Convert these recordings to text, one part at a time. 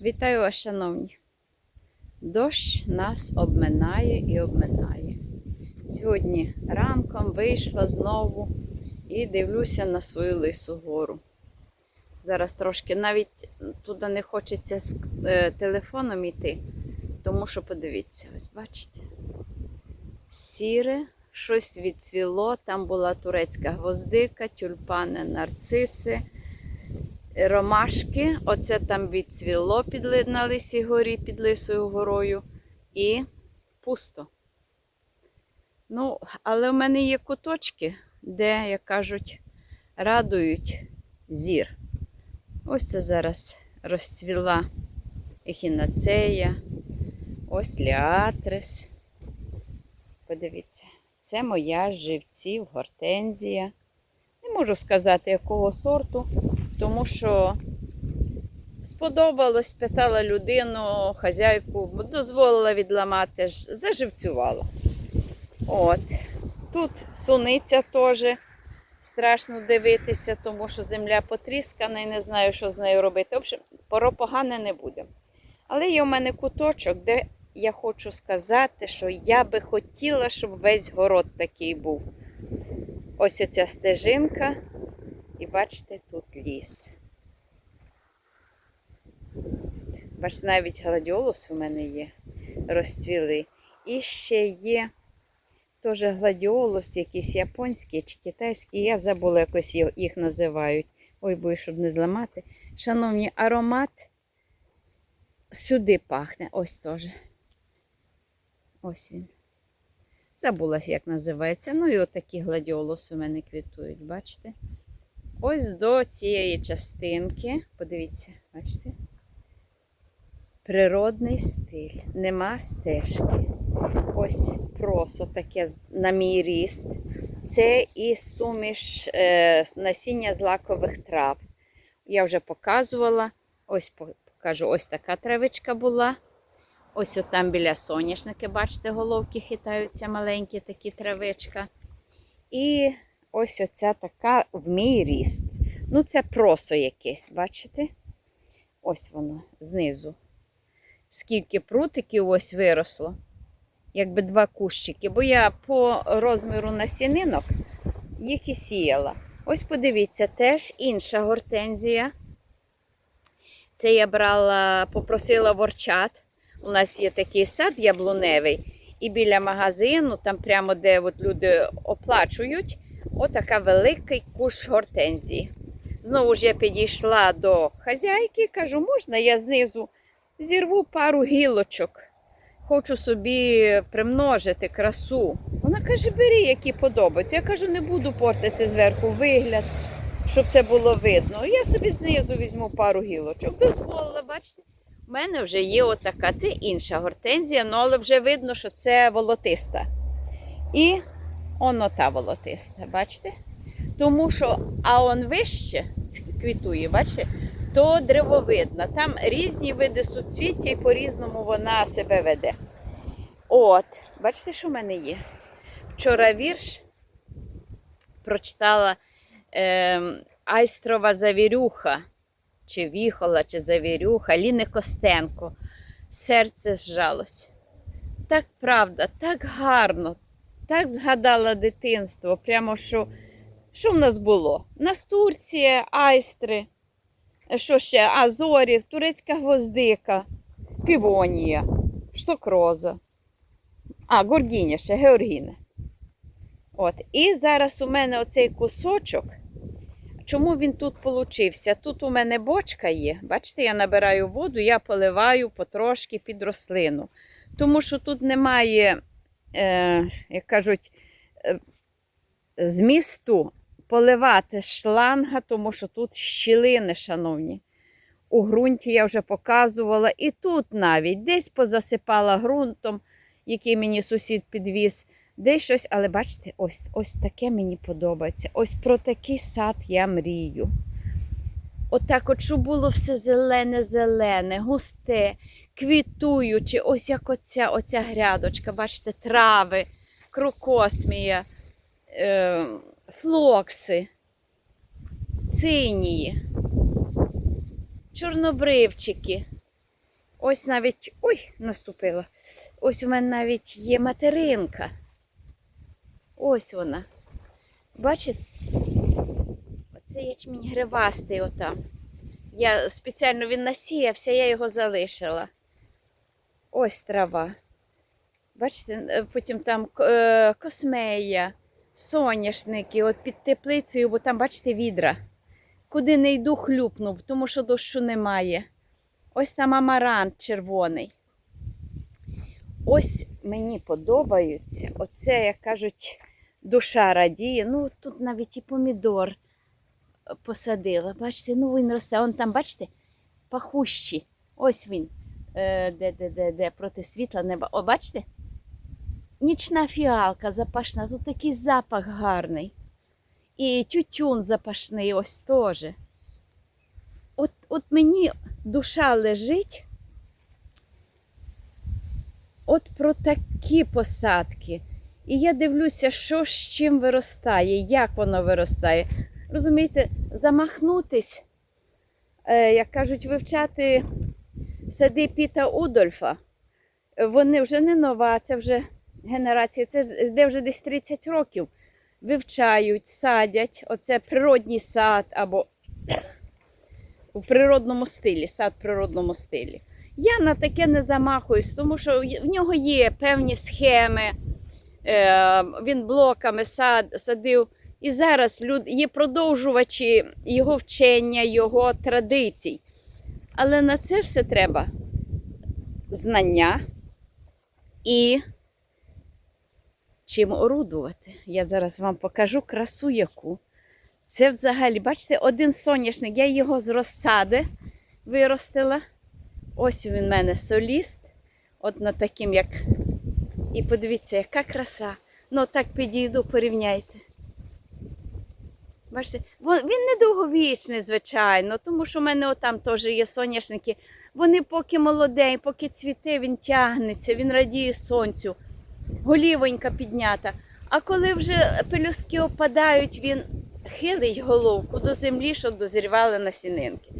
Вітаю вас, шановні. Дощ нас обминає і обминає. Сьогодні ранком вийшла знову і дивлюся на свою лису гору. Зараз трошки навіть туди не хочеться з е, телефоном йти, тому що подивіться, ось бачите. Сіре, щось відцвіло, там була турецька гвоздика, тюльпани, нарциси ромашки. Оце там відцвіло під, на лисій горі, під лисою горою. І пусто. Ну, але в мене є куточки, де, як кажуть, радують зір. Ось це зараз розцвіла ехінацея, ось ліатрис. Подивіться, це моя живців, гортензія. Не можу сказати, якого сорту, тому що сподобалось, питала людину, хазяйку, дозволила відламати, заживцювала. От. Тут суниця теж страшно дивитися, тому що земля потріскана і не знаю, що з нею робити. В общем, поро погане не буде. Але є у мене куточок, де я хочу сказати, що я би хотіла, щоб весь город такий був. Ось оця стежинка, і бачите, тут ліс. Бачите, навіть гладіолус у мене є, розцвіли. І ще є теж гладіолус, якийсь японський чи китайський. Я забула якось їх- називають. Ой, бою, щоб не зламати. Шановні, аромат сюди пахне. Ось теж. Ось він. Забула, як називається. Ну і отакі гладіолуси у мене квітують, бачите? Ось до цієї частинки, подивіться, бачите? Природний стиль, нема стежки. Ось просо таке на мій ріст. Це і суміш е, насіння злакових трав. Я вже показувала. Ось покажу, ось така травичка була. Ось там біля соняшники, бачите, головки хитаються маленькі такі травичка. І ось оця така в мій ріст. Ну, це просо якесь, бачите? Ось воно знизу. Скільки прутиків ось виросло, якби два кущики. Бо я по розміру насінинок їх і сіяла. Ось подивіться, теж інша гортензія. Це я брала, попросила ворчат. У нас є такий сад яблуневий, і біля магазину, там прямо де от люди оплачують, отака великий куш гортензії. Знову ж я підійшла до хазяйки, кажу, можна я знизу зірву пару гілочок. Хочу собі примножити красу. Вона каже, бери, які подобаються. Я кажу, не буду портити зверху вигляд, щоб це було видно. Я собі знизу візьму пару гілочок. Дозволила, бачите? У мене вже є отака. Це інша гортензія, ну, але вже видно, що це волотиста. І оно та волотиста, бачите? Тому що, а он вище квітує, бачите, то древовидна. Там різні види суцвіття і по-різному вона себе веде. От, бачите, що в мене є? Вчора вірш прочитала е, Айстрова завірюха, чи віхола, чи завірюха, Ліни Костенко. Серце зжалось. Так правда, так гарно, так згадала дитинство. Прямо що, що в нас було? Настурція, айстри, що ще? Азорів, турецька гвоздика, півонія, штокроза. А, горгіня ще, Георгіна. От. І зараз у мене оцей кусочок. Чому він тут получився? Тут у мене бочка є. Бачите, я набираю воду, я поливаю потрошки під рослину. Тому що тут немає, як кажуть, е, змісту поливати шланга, тому що тут щілини, шановні. У ґрунті я вже показувала. І тут навіть десь позасипала ґрунтом, який мені сусід підвіз. Десь щось, але бачите, ось, ось таке мені подобається. Ось про такий сад я мрію. Отак, от, щоб було все зелене-зелене, густе, квітуюче, ось як оця, оця грядочка, бачите, трави, крокосмія, е, флокси, цинії, чорнобривчики. Ось навіть. Ой, наступила. Ось у мене навіть є материнка. Ось вона. Бачите? Оце ячмінь гривастий отам. Я спеціально він насіявся, я його залишила. Ось трава. Бачите, е, потім там е, космея, соняшники, от під теплицею, бо там, бачите, відра. Куди не йду, хлюпнув, тому що дощу немає. Ось там амарант червоний. Ось мені подобаються. Оце, як кажуть, душа радіє. Ну, тут навіть і помідор посадила. Бачите, ну він росте. Он там, бачите, пахущі. Ось він. Е, де, де, де, де, проти світла неба. О, бачите? Нічна фіалка запашна, тут такий запах гарний. І тютюн запашний ось теж. От, от мені душа лежить. От про такі посадки. І я дивлюся, що з чим виростає, як воно виростає. Розумієте, замахнутись, е, як кажуть, вивчати сади Піта Удольфа. Вони вже не нова, це вже генерація, це де вже десь 30 років. Вивчають, садять. Оце природній сад або у природному стилі, сад в природному стилі. Я на таке не замахуюсь, тому що в нього є певні схеми. Е, Він блоками сад, садив. І зараз є продовжувачі його вчення, його традицій. Але на це все треба знання і чим орудувати. Я зараз вам покажу красу яку. Це взагалі, бачите, один соняшник, я його з розсади виростила. Ось він в мене соліст. От на таким, як. І подивіться, яка краса. Ну, так підійду, порівняйте. Бачите, Бо він недовговічний, звичайно, тому що в мене отам теж є соняшники. Вони поки молодий, поки цвіте, він тягнеться, він радіє сонцю, голівонька піднята. А коли вже пелюстки опадають, він хилить головку до землі, щоб дозрівали насінинки.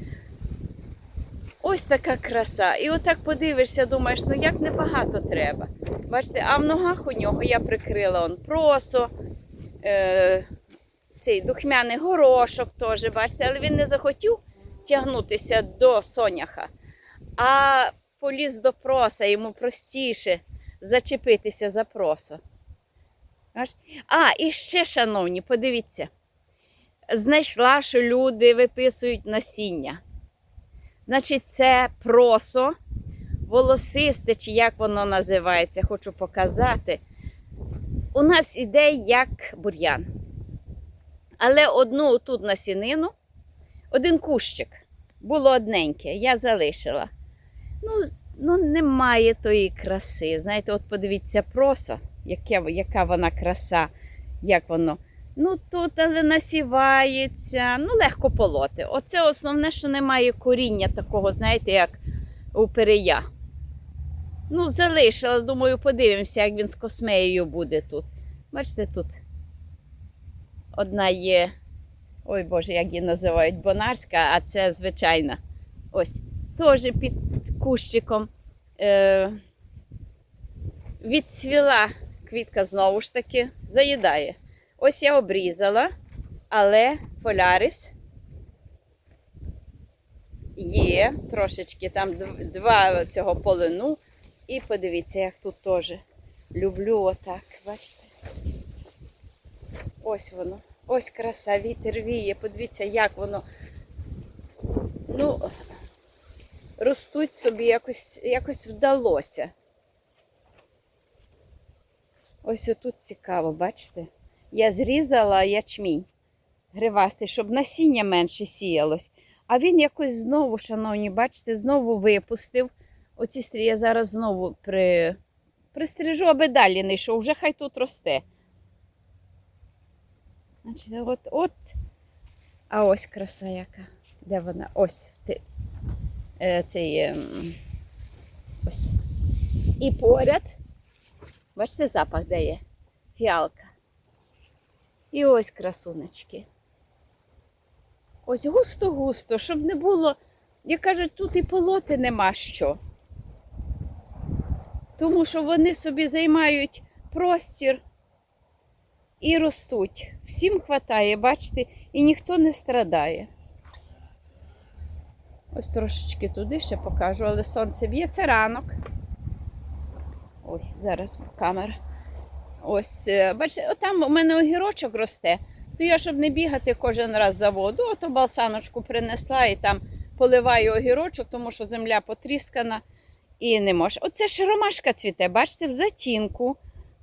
Ось така краса. І отак подивишся, думаєш, ну як небагато треба. Бачите, а в ногах у нього я прикрила он просо, е, цей духмяний горошок теж, бачите, але він не захотів тягнутися до соняха, а поліз до проса, йому простіше зачепитися за просо. А, і ще, шановні, подивіться, знайшла, що люди виписують насіння. Значить, це просо, волосисте, чи як воно називається, хочу показати. У нас іде як бур'ян. Але одну тут насінину, один кущик, було одненьке, я залишила. Ну, ну немає тої краси. Знаєте, от подивіться просо, яке, яка вона краса, як воно. Ну тут але насівається, ну легко полоти. Оце основне, що немає коріння такого, знаєте, як у перея. Ну, залишила, думаю, подивимося, як він з космеєю буде тут. Бачите, тут одна є, ой Боже, як її називають, бонарська, а це звичайна. Ось, теж під кущиком е- відцвіла квітка знову ж таки, заїдає. Ось я обрізала, але полярис є трошечки там два цього полину. І подивіться, як тут теж люблю отак. Бачите? Ось воно. Ось краса, вітер віє. Подивіться, як воно. Ну, ростуть собі якось, якось вдалося. Ось отут цікаво, бачите? Я зрізала ячмінь гривастий, щоб насіння менше сіялось. А він якось знову, шановні, бачите, знову випустив. Оці стрі я зараз знову при... пристрижу, аби далі не йшов, вже хай тут росте. Значить, от, от. А ось краса яка. Де вона? Ось. Е, цей, ем, ось. І поряд. Бачите, запах де є? Фіалка. І ось красунечки. Ось густо-густо, щоб не було, як кажуть, тут і полоти нема що. Тому що вони собі займають простір і ростуть. Всім хватає, бачите, і ніхто не страдає. Ось трошечки туди ще покажу, але сонце б'є, це ранок. Ой, зараз камера. Ось, е, бачите, там у мене огірочок росте. То я, щоб не бігати кожен раз за воду, ото балсаночку принесла і там поливаю огірочок, тому що земля потріскана і не може. Оце ще ромашка цвіте, бачите, в затінку.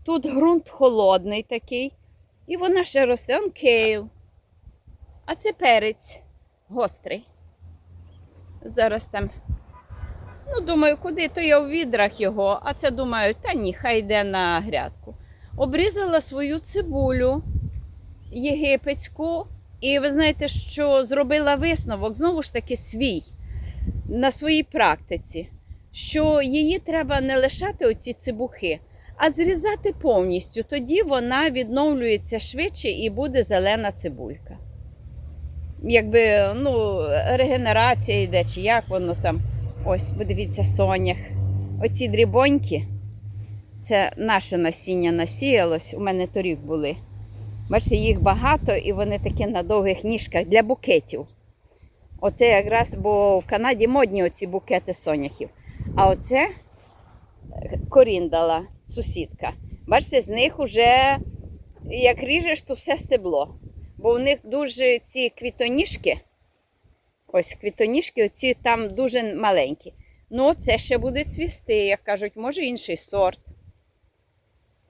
Тут ґрунт холодний такий. І вона ще росте. Он кейл. А це перець гострий. Зараз там. Ну, думаю, куди то я в відрах його, а це думаю, та ні, хай йде на грядку. Обрізала свою цибулю єгипетську, і ви знаєте, що зробила висновок знову ж таки свій на своїй практиці, що її треба не лишати оці цибухи, а зрізати повністю. Тоді вона відновлюється швидше і буде зелена цибулька. Якби ну, регенерація йде, чи як воно там. Ось, подивіться, сонях. Оці дрібоньки, це наше насіння насіялось. У мене торік були. Бачите, їх багато і вони такі на довгих ніжках для букетів. Оце якраз, бо в Канаді модні оці букети соняхів. А оце коріндала, сусідка. Бачите, з них вже як ріжеш, то все стебло. Бо в них дуже ці квітоніжки, ось квітоніжки, оці там дуже маленькі. Ну, це ще буде цвісти, як кажуть, може інший сорт.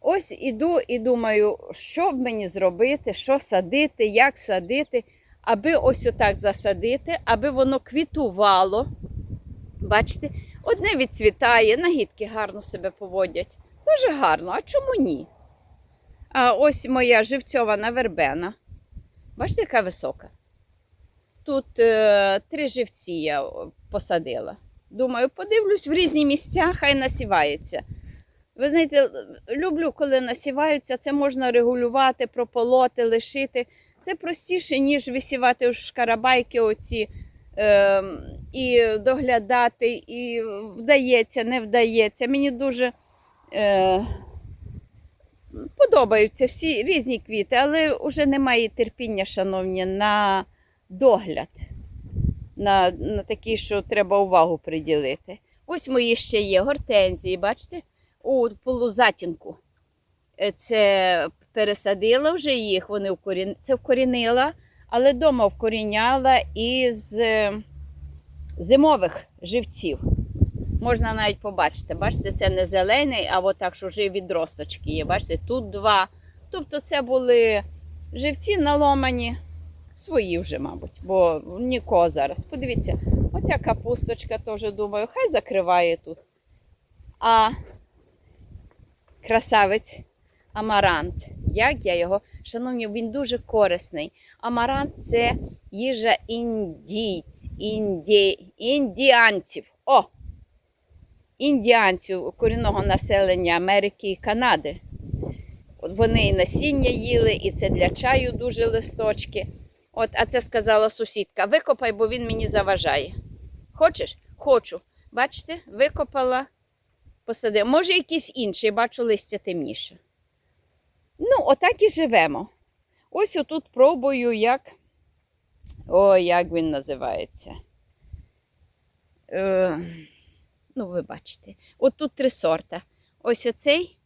Ось іду і думаю, що б мені зробити, що садити, як садити, аби ось отак засадити, аби воно квітувало. Бачите, одне відцвітає, нагідки гарно себе поводять. Дуже гарно, а чому ні? А ось моя живцьована вербена. Бачите, яка висока? Тут е, три живці я посадила. Думаю, подивлюсь в різні місця, хай насівається. Ви знаєте, люблю, коли насіваються, це можна регулювати, прополоти, лишити. Це простіше, ніж висівати в шкарабайки оці е, і доглядати, і вдається, не вдається. Мені дуже е, подобаються всі різні квіти, але вже немає терпіння, шановні, на догляд, на, на такі, що треба увагу приділити. Ось мої ще є гортензії, бачите? у полузатінку. Е, Це пересадила вже їх, вони вкорін... це вкорінила, але вдома вкоріняла із е, зимових живців. Можна навіть побачити. Бачите, це не зелений, а отак, що вже відросточки є. Бачите, тут два. Тобто це були живці наломані, свої вже, мабуть, бо нікого зараз. Подивіться, оця капусточка теж думаю, хай закриває тут. А красавець амарант. Як я його, шановні, він дуже корисний. Амарант це їжа індійць, інді, індіанців. О! Індіанців корінного населення Америки і Канади. Вони і насіння їли, і це для чаю дуже листочки. От, а це сказала сусідка: викопай, бо він мені заважає. Хочеш? Хочу. Бачите, викопала посадив. Може, якийсь інший, бачу, листя темніше. Ну, отак і живемо. Ось отут пробую, як. О, як він називається. Е, ну, ви бачите. От тут три сорта. Ось оцей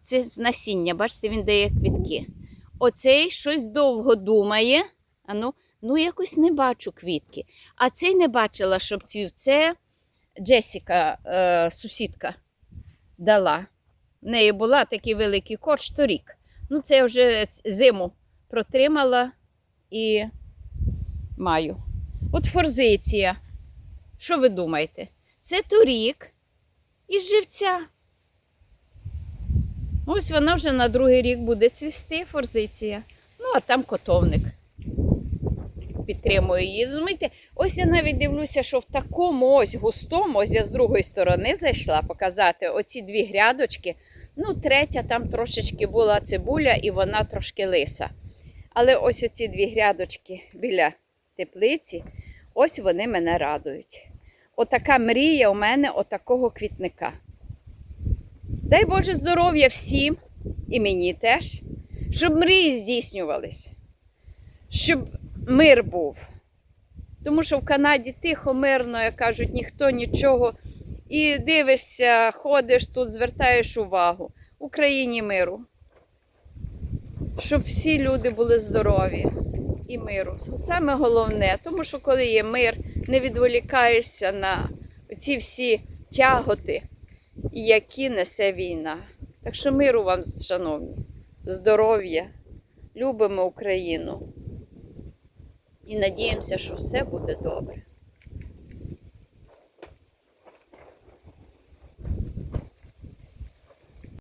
це з насіння, бачите, він дає квітки. Оцей щось довго думає. А ну, ну, якось не бачу квітки. А цей не бачила, щоб цвів. Це Джесіка, е, сусідка дала. В неї була такий великий корч торік. Ну, це я вже зиму протримала і маю. От форзиція. Що ви думаєте? Це торік із живця. Ось вона вже на другий рік буде цвісти, форзиція. Ну, а там котовник. Підтримую її. Зумійте, ось я навіть дивлюся, що в такому ось густому, ось я з другої сторони зайшла показати оці дві грядочки. Ну, третя там трошечки була цибуля і вона трошки лиса. Але ось оці дві грядочки біля теплиці, ось вони мене радують. Отака мрія у мене отакого квітника. Дай Боже здоров'я всім і мені теж, щоб мрії здійснювались, щоб мир був. Тому що в Канаді тихо, мирно, як кажуть, ніхто нічого. І дивишся, ходиш тут, звертаєш увагу. Україні миру. Щоб всі люди були здорові і миру. Саме головне, тому що коли є мир, не відволікаєшся на ці всі тяготи, які несе війна. Так що миру вам, шановні, здоров'я, любимо Україну і надіємося, що все буде добре.